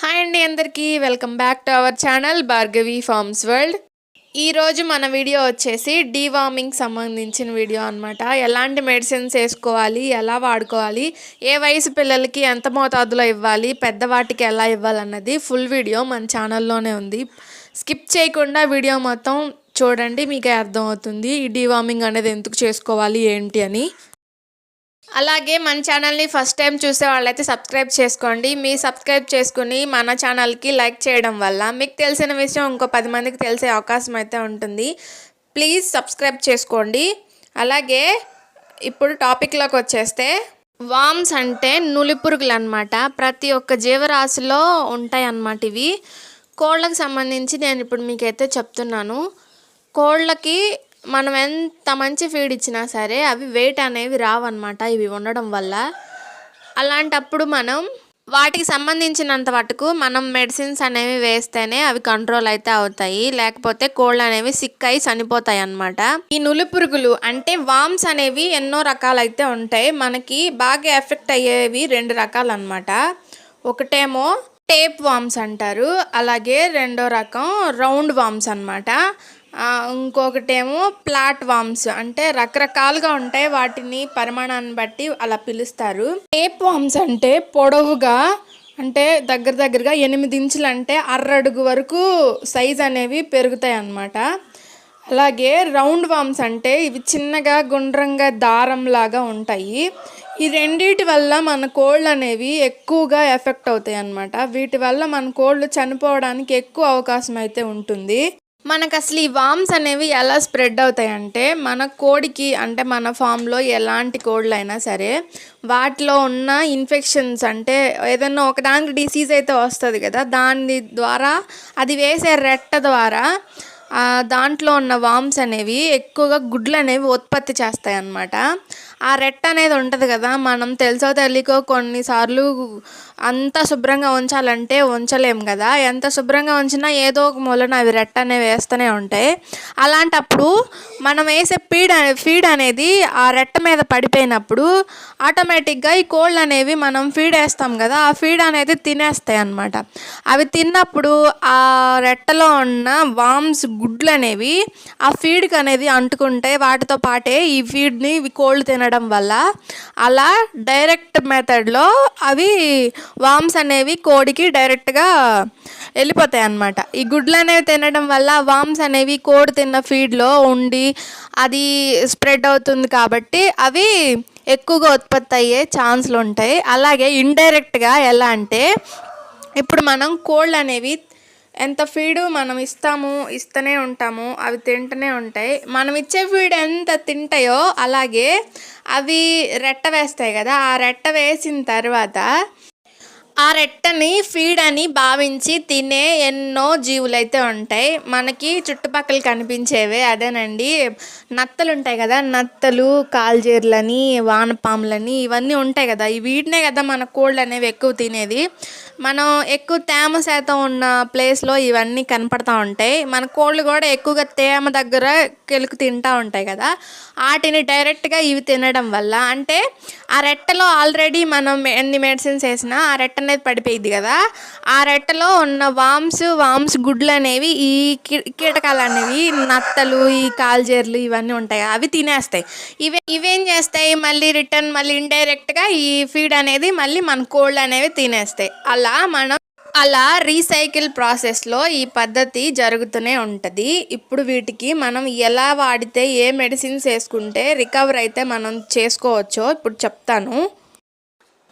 Hi అండి అందరికీ. Welcome back to our channel Bhargavi farms world. ఈరోజు మన వీడియో వచ్చేసి డీవార్మింగ్ సంబంధించిన వీడియో అనమాట ఎలాంటి మెడిసిన్స్ వేసుకోవాలి ఎలా వాడుకోవాలి ఏ వయసు పిల్లలకి ఎంత మోతాదులో ఇవ్వాలి పెద్దవాటికి ఎలా ఇవ్వాలన్నది ఫుల్ వీడియో మన ఛానల్లోనే ఉంది. స్కిప్ చేయకుండా వీడియో మొత్తం చూడండి మీకే అర్థమవుతుంది ఈ డీవార్మింగ్ అనేది ఎందుకు చేసుకోవాలి ఏంటి అని. అలాగే మన ఛానల్ని ఫస్ట్ టైం చూసే వాళ్ళైతే సబ్స్క్రైబ్ చేసుకోండి. మీ సబ్స్క్రైబ్ చేసుకుని మన ఛానల్కి లైక్ చేయడం వల్ల మీకు తెలిసిన విషయం ఇంకో పది మందికి తెలిసే అవకాశం అయితే ఉంటుంది. ప్లీజ్ సబ్స్క్రైబ్ చేసుకోండి. అలాగే ఇప్పుడు టాపిక్లోకి వచ్చేస్తే వామ్స్ అంటే నులిపురుగులు అనమాట ప్రతి ఒక్క జీవరాశిలో ఉంటాయి అన్నమాట ఇవి. కోళ్ళకు సంబంధించి నేను ఇప్పుడు మీకైతే చెప్తున్నాను. కోళ్ళకి మనం ఎంత మంచి ఫీడ్ ఇచ్చినా సరే అవి వెయిట్ అనేవి రావన్నమాట ఇవి ఉండడం వల్ల. అలాంటప్పుడు మనం వాటికి సంబంధించినంత మటుకు మనం మెడిసిన్స్ అనేవి వేస్తేనే అవి కంట్రోల్ అయితే అవుతాయి. లేకపోతే కోళ్ళు అనేవి సిక్ అయి చనిపోతాయి అన్నమాట. ఈ నులి పురుగులు అంటే వామ్స్ అనేవి ఎన్నో రకాలైతే ఉంటాయి. మనకి బాగా ఎఫెక్ట్ అయ్యేవి రెండు రకాలు అనమాట ఒకటేమో టేప్ వామ్స్ అంటారు. అలాగే రెండో రకం రౌండ్ వామ్స్ అనమాట ఇంకొకటేమో ప్లాట్వామ్స్ అంటే రకరకాలుగా ఉంటాయి వాటిని పరిమాణాన్ని బట్టి అలా పిలుస్తారు. టేప్ వామ్స్ అంటే పొడవుగా అంటే దగ్గర దగ్గరగా ఎనిమిది ఇంచులు అంటే అరడుగు వరకు సైజ్ అనేవి పెరుగుతాయి అన్నమాట అలాగే రౌండ్ వామ్స్ అంటే ఇవి చిన్నగా గుండ్రంగా దారం లాగా ఉంటాయి. ఈ రెండిటి వల్ల మన కోళ్ళు అనేవి ఎక్కువగా ఎఫెక్ట్ అవుతాయి అన్నమాట వీటి వల్ల మన కోళ్ళు చనిపోవడానికి ఎక్కువ అవకాశం అయితే ఉంటుంది. మనకు అసలు ఈ వామ్స్ అనేవి ఎలా స్ప్రెడ్ అవుతాయి అంటే మన కోడికి అంటే మన ఫామ్లో ఎలాంటి కోళ్ళు అయినా సరే వాటిలో ఉన్న ఇన్ఫెక్షన్స్ అంటే ఏదైనా ఒకదానికి డిసీజ్ అయితే వస్తుంది కదా దాని ద్వారా అది వేసే రెట్ట ద్వారా దాంట్లో ఉన్న వామ్స్ అనేవి ఎక్కువగా గుడ్లు అనేవి ఉత్పత్తి చేస్తాయి అన్నమాట ఆ రెట్ట అనేది ఉంటుంది కదా మనం తెలుసో తెలియకో కొన్నిసార్లు అంత శుభ్రంగా ఉంచాలంటే ఉంచలేం కదా. ఎంత శుభ్రంగా ఉంచినా ఏదో ఒక మూలన అవి రెట్ట అనేవి వేస్తూనే ఉంటాయి. అలాంటప్పుడు మనం వేసే ఫీడ్ అనే ఫీడ్ అనేది ఆ రెట్ట మీద పడిపోయినప్పుడు ఆటోమేటిక్గా ఈ కోళ్ళు అనేవి మనం ఫీడ్ వేస్తాం కదా ఆ ఫీడ్ అనేది తినేస్తాయి అన్నమాట. అవి తిన్నప్పుడు ఆ రెట్టలో ఉన్న వామ్స్ గుడ్లు అనేవి ఆ ఫీడ్కి అనేది అంటుకుంటే వాటితో పాటే ఈ ఫీడ్ని ఇవి కోళ్ళు తినడం వల్ల అలా డైరెక్ట్ మెథడ్లో అవి వామ్స్ అనేవి కోడికి డైరెక్ట్గా వెళ్ళిపోతాయి అన్నమాట. ఈ గుడ్లు అనేవి తినడం వల్ల వామ్స్ అనేవి కోడి తిన్న ఫీడ్లో ఉండి అది స్ప్రెడ్ అవుతుంది కాబట్టి అవి ఎక్కువగా ఉత్పత్తి అయ్యే ఛాన్స్లు ఉంటాయి. అలాగే ఇండైరెక్ట్గా ఎలా అంటే ఇప్పుడు మనం కోళ్ళు అనేవి ఎంత ఫీడు మనం ఇస్తాము ఇస్తూనే ఉంటాము అవి తింటూనే ఉంటాయి. మనం ఇచ్చే ఫీడ్ ఎంత తింటాయో అలాగే అవి రెట్ట వేస్తాయి కదా ఆ రెట్ట వేసిన తర్వాత ఆ రెట్టని ఫీడ్ అని భావించి తినే ఎన్నో జీవులైతే ఉంటాయి. మనకి చుట్టుపక్కల కనిపించేవే అదేనండి. నత్తలు ఉంటాయి కదా నత్తలు కాల్జీర్లని వానపాములని ఇవన్నీ ఉంటాయి కదా. ఈ వీటినే కదా మన కోళ్ళు అనేవి ఎక్కువ తినేది. మనం ఎక్కువ తేమ శాతం ఉన్న ప్లేస్లో ఇవన్నీ కనపడతా ఉంటాయి. మన కోళ్ళు కూడా ఎక్కువగా తేమ దగ్గర కెలుకు తింటూ ఉంటాయి కదా. వాటిని డైరెక్ట్గా ఇవి తినడం వల్ల అంటే ఆ రెట్టలో ఆల్రెడీ మనం ఎన్ని మెడిసిన్స్ వేసినా ఆ రెట్టని అనేది పడిపోయింది కదా. ఆ రెట్టలో ఉన్న వామ్స్ వామ్స్ గుడ్లు అనేవి ఈ కీటకాలు అనేవి నత్తలు ఈ కాల్జేర్లు ఇవన్నీ ఉంటాయి అవి తినేస్తాయి. ఇవే ఇవేం చేస్తాయి? మళ్ళీ రిటర్న్ మళ్ళీ ఇండైరెక్ట్గా ఈ ఫీడ్ అనేది మళ్ళీ మన కోళ్ళు అనేవి తినేస్తాయి. అలా మనం అలా రీసైకిల్ ప్రాసెస్లో ఈ పద్ధతి జరుగుతూనే ఉంటుంది. ఇప్పుడు వీటికి మనం ఎలా వాడితే ఏ మెడిసిన్స్ వేసుకుంటే రికవర్ అయితే మనం చేసుకోవచ్చో ఇప్పుడు చెప్తాను.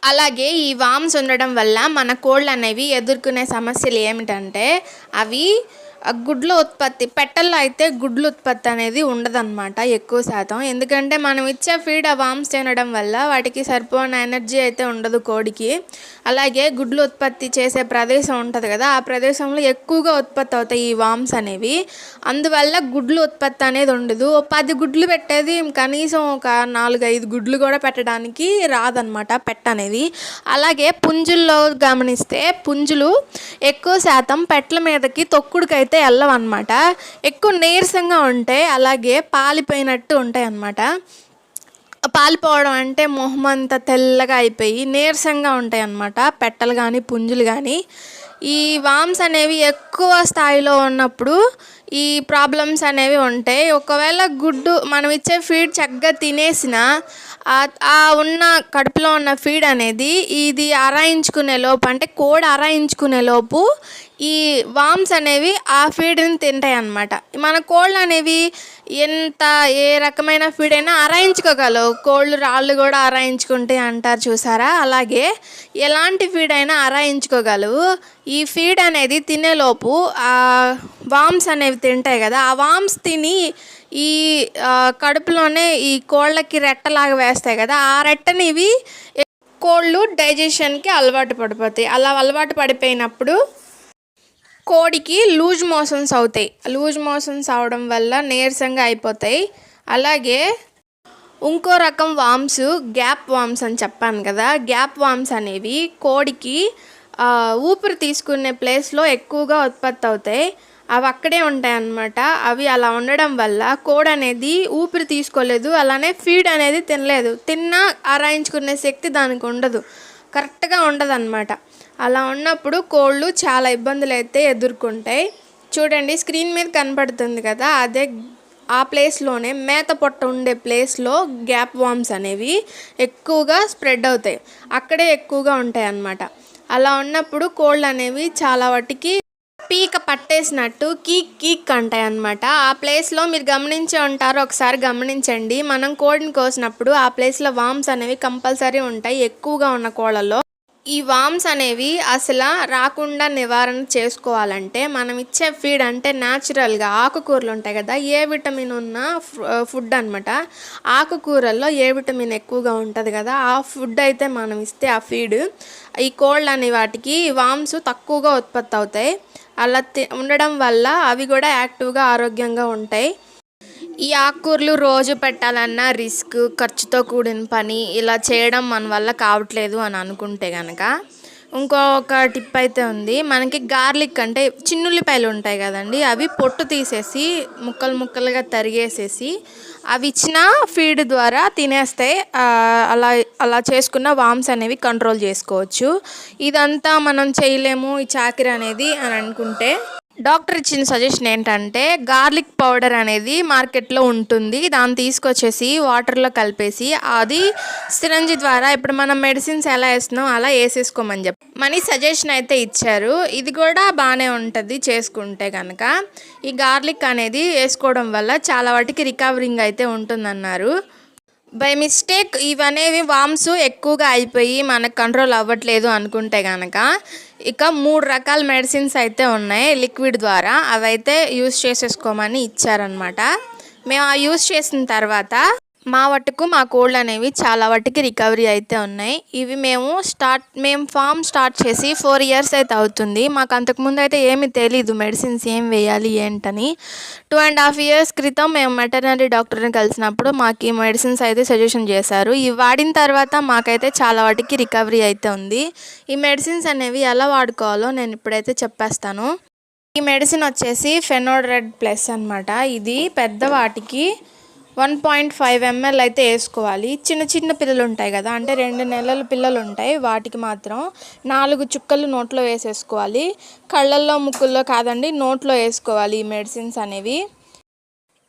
అలాగే ఈ వామ్స్ ఉండడం వల్ల మన కోళ్ళు అనేవి ఎదుర్కొనే సమస్యలు ఏమిటంటే అవి గుడ్ల ఉత్పత్తి పెట్టల్లో అయితే గుడ్ల ఉత్పత్తి అనేది ఉండదన్నమాట ఎక్కువ శాతం. ఎందుకంటే మనం ఇచ్చే ఫీడ్ ఆ వామ్స్ తినడం వల్ల వాటికి సరిపోయిన ఎనర్జీ అయితే ఉండదు కోడికి. అలాగే గుడ్లు ఉత్పత్తి చేసే ప్రదేశం ఉంటుంది కదా ఆ ప్రదేశంలో ఎక్కువగా ఉత్పత్తి అవుతాయి ఈ వామ్స్ అనేవి. అందువల్ల గుడ్లు ఉత్పత్తి అనేది ఉండదు. ఓ పది గుడ్లు పెట్టేది కనీసం ఒక నాలుగు ఐదు గుడ్లు కూడా పెట్టడానికి రాదనమాట పెట్ట అనేది. అలాగే పుంజుల్లో గమనిస్తే పుంజులు ఎక్కువ శాతం పెట్టల మీదకి తొక్కుడుకైతే వెళ్ళవన్నమాట ఎక్కువ నీరసంగా ఉంటాయి అలాగే పాలిపోయినట్టు ఉంటాయి అన్నమాట పాలిపోవడం అంటే మొహం అంతా తెల్లగా అయిపోయి నీరసంగా ఉంటాయి అన్నమాట పెట్టలు కానీ పుంజులు కానీ ఈ వామ్స్ అనేవి ఎక్కువ స్థాయిలో ఉన్నప్పుడు ఈ ప్రాబ్లమ్స్ అనేవి ఉంటాయి. ఒకవేళ గుడ్డు మనం ఇచ్చే ఫీడ్ చక్కగా తినేసిన ఆ- ఆ ఉన్న కడుపులో ఉన్న ఫీడ్ అనేది ఇది అరాయించుకునే లోపు అంటే కోడి అరాయించుకునే లోపు ఈ వామ్స్ అనేవి ఆ ఫీడ్ని తింటాయి అన్నమాట మన కోళ్ళు అనేవి ఎంత ఏ రకమైన ఫీడ్ అయినా అరాయించుకోగలవు. కోళ్ళు రాళ్ళు కూడా అరాయించుకుంటాయి అంటారు చూసారా? అలాగే ఎలాంటి ఫీడ్ అయినా అరాయించుకోగలవు. ఈ ఫీడ్ అనేది తినేలోపు ఆ వామ్స్ అనేవి తింటాయి కదా ఆ వామ్స్ తిని ఈ కడుపులోనే ఈ కోళ్ళకి రెట్టలాగా వేస్తాయి కదా ఆ రెట్టని ఇవి కోళ్ళు డైజెషన్కి అలవాటు పడిపోతాయి. అలా అలవాటు పడిపోయినప్పుడు కోడికి లూజ్ మోషన్స్ అవుతాయి. లూజ్ మోషన్స్ అవడం వల్ల నీరసంగా అయిపోతాయి. అలాగే ఇంకో రకం వామ్స్ గ్యాప్ వామ్స్ అని చెప్పాను కదా. గ్యాప్ వామ్స్ అనేవి కోడికి ఊపిరి తీసుకునే ప్లేస్లో ఎక్కువగా ఉత్పత్తి అవుతాయి. అవి అక్కడే ఉంటాయి అన్నమాట. అవి అలా ఉండడం వల్ల కోడి అనేది ఊపిరి తీసుకోలేదు. అలానే ఫీడ్ అనేది తినలేదు. తిన్నా ఆరాయించుకునే శక్తి దానికి ఉండదు. కరెక్ట్గా ఉండదు అలా ఉన్నప్పుడు కోళ్ళు చాలా ఇబ్బందులు అయితే ఎదుర్కొంటాయి. చూడండి స్క్రీన్ మీద కనపడుతుంది కదా అదే ఆ ప్లేస్లోనే మేత పొట్ట ఉండే ప్లేస్లో గ్యాప్ వామ్స్ అనేవి ఎక్కువగా స్ప్రెడ్ అవుతాయి. అక్కడే ఎక్కువగా ఉంటాయి అన్నమాట. అలా ఉన్నప్పుడు కోళ్ళు అనేవి చాలా వాటికి పీక పట్టేసినట్టు కీక్ కీక్ అంటాయి అన్నమాట. ఆ ప్లేస్లో మీరు గమనించి ఉంటారు ఒకసారి గమనించండి. మనం కోడిని కోసినప్పుడు ఆ ప్లేస్లో వామ్స్ అనేవి కంపల్సరీ ఉంటాయి ఎక్కువగా ఉన్న కోళ్ళల్లో ఈ వామ్స్ అనేవి అసలు రాకుండా నివారణ చేసుకోవాలంటే మనం ఇచ్చే ఫీడ్ అంటే న్యాచురల్గా ఆకుకూరలు ఉంటాయి కదా ఏ విటమిన్ ఉన్న ఫుడ్ అనమాట ఆకుకూరల్లో ఏ విటమిన్ ఎక్కువగా ఉంటుంది కదా ఆ ఫుడ్ అయితే మనం ఇస్తే ఆ ఫీడ్. ఈ కోళ్ళు అనే వాటికి వామ్స్ తక్కువగా ఉత్పత్తి అవుతాయి. అలా తి- ఉండడం వల్ల అవి కూడా యాక్టివ్గా ఆరోగ్యంగా ఉంటాయి. ఈ ఆకుకూరలు రోజు పెట్టాలన్నా రిస్క్ ఖర్చుతో కూడిన పని ఇలా చేయడం మన వల్ల కావట్లేదు అని అనుకుంటే కనుక ఇంకొక టిప్ అయితే ఉంది. మనకి గార్లిక్ అంటే చిన్నుల్లిపాయలు ఉంటాయి కదండి అవి పొట్టు తీసేసి ముక్కలు ముక్కలుగా తరిగేసేసి అవి ఇచ్చిన ఫీడ్ ద్వారా తినేస్తాయి అలా అలా చేసుకున్న వామ్స్ అనేవి కంట్రోల్ చేసుకోవచ్చు. ఇదంతా మనం చేయలేము ఈ చాకిరి అనేది అని అనుకుంటే. డాక్టర్ ఇచ్చిన సజెషన్ ఏంటంటే గార్లిక్ పౌడర్ అనేది మార్కెట్లో ఉంటుంది. దాన్ని తీసుకొచ్చేసి వాటర్లో కలిపేసి అది సిరంజి ద్వారా ఇప్పుడు మనం మెడిసిన్స్ ఎలా వేస్తున్నాం అలా వేసేసుకోమని చెప్పి. మనీ సజెషన్ అయితే ఇచ్చారు. ఇది కూడా బాగానే ఉంటుంది చేసుకుంటే కనుక. ఈ గార్లిక్ అనేది వేసుకోవడం వల్ల చాలా వాటికి రికవరింగ్ అయితే ఉంటుందన్నారు. బై మిస్టేక్ ఇవనేవి వామ్స్ ఎక్కువగా అయిపోయి మనకు కంట్రోల్ అవ్వట్లేదు అనుకుంటే కనుక ఇక మూడు రకాల మెడిసిన్స్ అయితే ఉన్నాయి లిక్విడ్ ద్వారా. అవైతే యూస్ చేసేసుకోమని ఇచ్చారనమాట మేము ఆ యూస్ చేసిన తర్వాత మా వట్టుకు మా కోళ్ళు అనేవి చాలా వాటికి రికవరీ అయితే ఉన్నాయి. ఇవి మేము స్టార్ట్ మేము ఫామ్ స్టార్ట్ చేసి ఫోర్ ఇయర్స్ అయితే అవుతుంది. మాకు అంతకుముందు అయితే ఏమీ తెలీదు మెడిసిన్స్ ఏం వేయాలి ఏంటని. టూ అండ్ హాఫ్ ఇయర్స్ క్రితం మేము వెటర్నరీ డాక్టర్ని కలిసినప్పుడు మాకు ఈ మెడిసిన్స్ అయితే సజెషన్ చేశారు. ఇవి వాడిన తర్వాత మాకైతే చాలా వాటికి రికవరీ అయితే ఉంది. ఈ మెడిసిన్స్ అనేవి ఎలా వాడుకోవాలో నేను ఇప్పుడైతే చెప్పేస్తాను. ఈ మెడిసిన్ వచ్చేసి ఫెనోడ్రెడ్ ప్లస్ అనమాట ఇది పెద్ద వాటికి వన్ పాయింట్ ఫైవ్ ఎంఎల్ అయితే వేసుకోవాలి. చిన్న చిన్న పిల్లలు ఉంటాయి కదా అంటే రెండు నెలల పిల్లలు ఉంటాయి వాటికి మాత్రం నాలుగు చుక్కలు నోట్లో వేసేసుకోవాలి. కళ్ళల్లో ముక్కుల్లో కాదండి నోట్లో వేసుకోవాలి ఈ మెడిసిన్స్ అనేవి.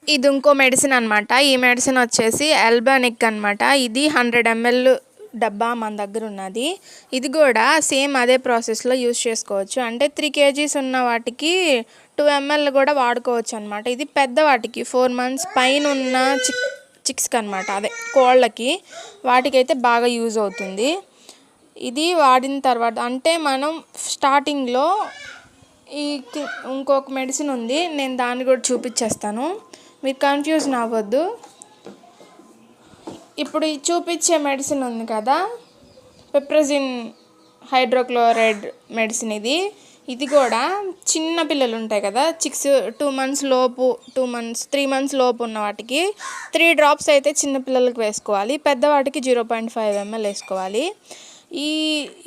ఇది ఇంకో మెడిసిన్ అనమాట ఈ మెడిసిన్ వచ్చేసి ఎల్బానిక్ అనమాట ఇది హండ్రెడ్ ఎంఎల్ డబ్బా మన దగ్గర ఉన్నది. ఇది కూడా సేమ్ అదే ప్రాసెస్లో యూస్ చేసుకోవచ్చు. అంటే త్రీ కేజీస్ ఉన్న వాటికి టూ ఎంఎల్ కూడా వాడుకోవచ్చు అనమాట ఇది పెద్ద వాటికి ఫోర్ మంత్స్ పైన ఉన్న చిక్ చిక్స్కి అనమాట అదే కోళ్ళకి వాటికైతే బాగా యూజ్ అవుతుంది. ఇది వాడిన తర్వాత అంటే మనం స్టార్టింగ్లో ఈ ఇంకొక మెడిసిన్ ఉంది. నేను దాన్ని కూడా చూపించేస్తాను. మీరు కన్ఫ్యూజన్ అవ్వద్దు ఇప్పుడు ఈ చూపించే మెడిసిన్ ఉంది కదా. పెప్రజిన్ హైడ్రోక్లోరైడ్ మెడిసిన్ ఇది. ఇది కూడా చిన్న పిల్లలు ఉంటాయి కదా. సిక్స్ టూ మంత్స్ లోపు టూ మంత్స్ త్రీ మంత్స్ లోపు ఉన్న వాటికి త్రీ డ్రాప్స్ అయితే చిన్న పిల్లలకు వేసుకోవాలి. పెద్దవాటికి జీరో పాయింట్ ఫైవ్ ఎంఎల్ వేసుకోవాలి. ఈ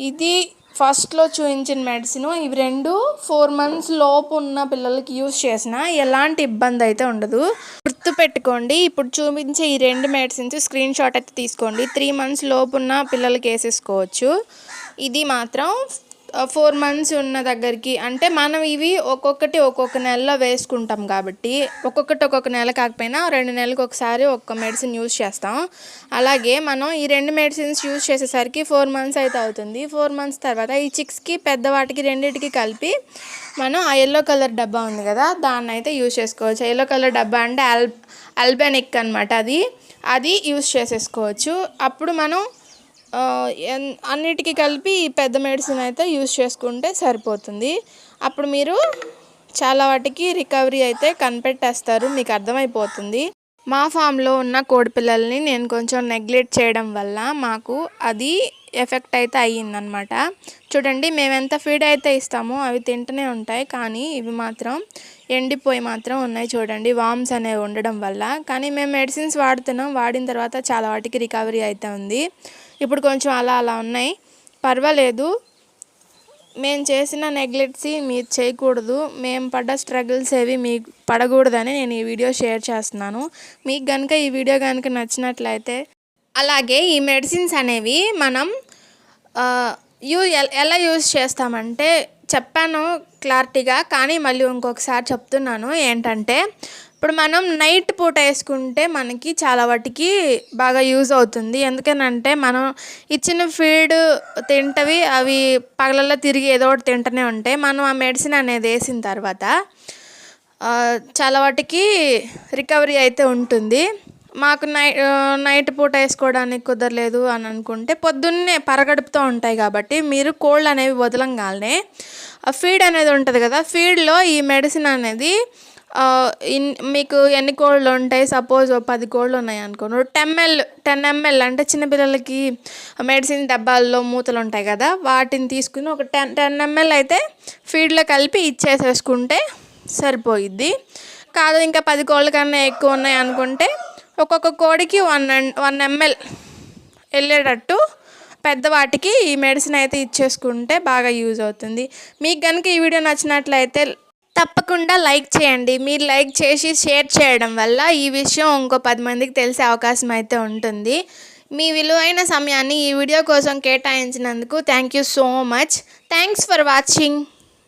ఇది ఫస్ట్లో చూపించిన మెడిసిన్ ఇవి రెండు ఫోర్ మంత్స్ లోపు ఉన్న పిల్లలకి యూజ్ చేసిన ఎలాంటి ఇబ్బంది అయితే ఉండదు. గుర్తు పెట్టుకోండి ఇప్పుడు చూపించే ఈ రెండు మెడిసిన్స్ స్క్రీన్ షాట్ అయితే తీసుకోండి. త్రీ మంత్స్ లోపు ఉన్న పిల్లలకి వేసేసుకోవచ్చు. ఇది మాత్రం ఫోర్ మంత్స్ ఉన్న దగ్గరికి అంటే మనం ఇవి ఒక్కొక్కటి ఒక్కొక్క నెలలో వేసుకుంటాం కాబట్టి ఒక్కొక్కటి ఒక్కొక్క నెల కాకపోయినా రెండు నెలలకు ఒకసారి ఒక్క మెడిసిన్ యూజ్ చేస్తాం. అలాగే మనం ఈ రెండు మెడిసిన్స్ యూజ్ చేసేసరికి ఫోర్ మంత్స్ అయితే అవుతుంది. ఫోర్ మంత్స్ తర్వాత ఈ చిక్స్కి పెద్దవాటికి రెండింటికి కలిపి మనం ఆ ఎల్లో కలర్ డబ్బా ఉంది కదా దాన్ని అయితే యూజ్ చేసుకోవచ్చు. ఎల్లో కలర్ డబ్బా అంటే అల్ అల్బెనిక్ అనమాట అది. అది యూజ్ చేసేసుకోవచ్చు. అప్పుడు మనం అన్నిటికీ కలిపి ఈ పెద్ద మెడిసిన్ అయితే యూజ్ చేసుకుంటే సరిపోతుంది. అప్పుడు మీరు చాలా వాటికి రికవరీ అయితే కనిపెట్టేస్తారు మీకు అర్థమైపోతుంది. మా ఫామ్లో ఉన్న కోడి పిల్లల్ని నేను కొంచెం నెగ్లెక్ట్ చేయడం వల్ల మాకు అది ఎఫెక్ట్ అయితే అయ్యిందనమాట. చూడండి మేము ఎంత ఫీడ్ అయితే ఇస్తామో అవి తింటూనే ఉంటాయి కానీ ఇవి మాత్రం ఎండిపోయి మాత్రం ఉన్నాయి చూడండి వామ్స్ అనేవి ఉండడం వల్ల. కానీ మేము మెడిసిన్స్ వాడుతున్నాం వాడిన తర్వాత చాలా వాటికి రికవరీ అయితే ఉంది. ఇప్పుడు కొంచెం అలా అలా ఉన్నాయి. పర్వాలేదు. మేము చేసిన నెగ్లెక్ట్సీ మీరు చేయకూడదు. మేము పడ్డ స్ట్రగుల్స్ ఏవి మీకు పడకూడదని నేను ఈ వీడియో షేర్ చేస్తున్నాను. మీకు కనుక ఈ వీడియో కనుక నచ్చినట్లయితే అలాగే ఈ మెడిసిన్స్ అనేవి మనం యూ ఎలా యూజ్ చేస్తామంటే చెప్పాను క్లారిటీగా కానీ మళ్ళీ ఇంకొకసారి చెప్తున్నాను ఏంటంటే ఇప్పుడు మనం నైట్ పూట వేసుకుంటే మనకి చాలా వాటికి బాగా యూజ్ అవుతుంది. ఎందుకనంటే మనం ఇచ్చిన ఫీడ్ తింటవి అవి పగలల్లో తిరిగి ఏదో ఒకటి తింటూనే ఉంటాయి మనం ఆ మెడిసిన్ అనేది వేసిన తర్వాత చాలా వాటికి రికవరీ అయితే ఉంటుంది. మాకు నై నైట్ పూట వేసుకోవడానికి కుదరలేదు అని అనుకుంటే పొద్దున్నే పరగడుపుతూ ఉంటాయి కాబట్టి మీరు కోళ్ళు అనేవి వదలంగానే ఆ ఫీడ్ అనేది ఉంటుంది కదా ఫీడ్లో ఈ మెడిసిన్ అనేది ఇన్ మీకు ఎన్ని కోళ్ళు ఉంటాయి? సపోజ్ పది కోళ్ళు ఉన్నాయి అనుకోండి. టెన్ ఎంఎల్ టెన్ ఎంఎల్ అంటే చిన్నపిల్లలకి మెడిసిన్ డబ్బాల్లో మూతలు ఉంటాయి కదా వాటిని తీసుకుని ఒక టెన్ టెన్ ఎంఎల్ అయితే ఫీడ్లో కలిపి ఇచ్చేసేసుకుంటే సరిపోయిద్ది. కాదు ఇంకా పది కోళ్ళ కన్నా ఎక్కువ ఉన్నాయి అనుకుంటే ఒక్కొక్క కోడికి వన్ వన్ ఎంఎల్ వెళ్ళేటట్టు పెద్దవాటికి ఈ మెడిసిన్ అయితే ఇచ్చేసుకుంటే బాగా యూజ్ అవుతుంది. మీకు కనుక ఈ వీడియో నచ్చినట్లయితే తప్పకుండా లైక్ చేయండి. మీరు లైక్ చేసి షేర్ చేయడం వల్ల ఈ విషయం ఇంకో పది మందికి తెలిసే అవకాశం అయితే ఉంటుంది. మీ విలువైన సమయాన్ని ఈ వీడియో కోసం కేటాయించినందుకు thank you so much. Thanks for watching.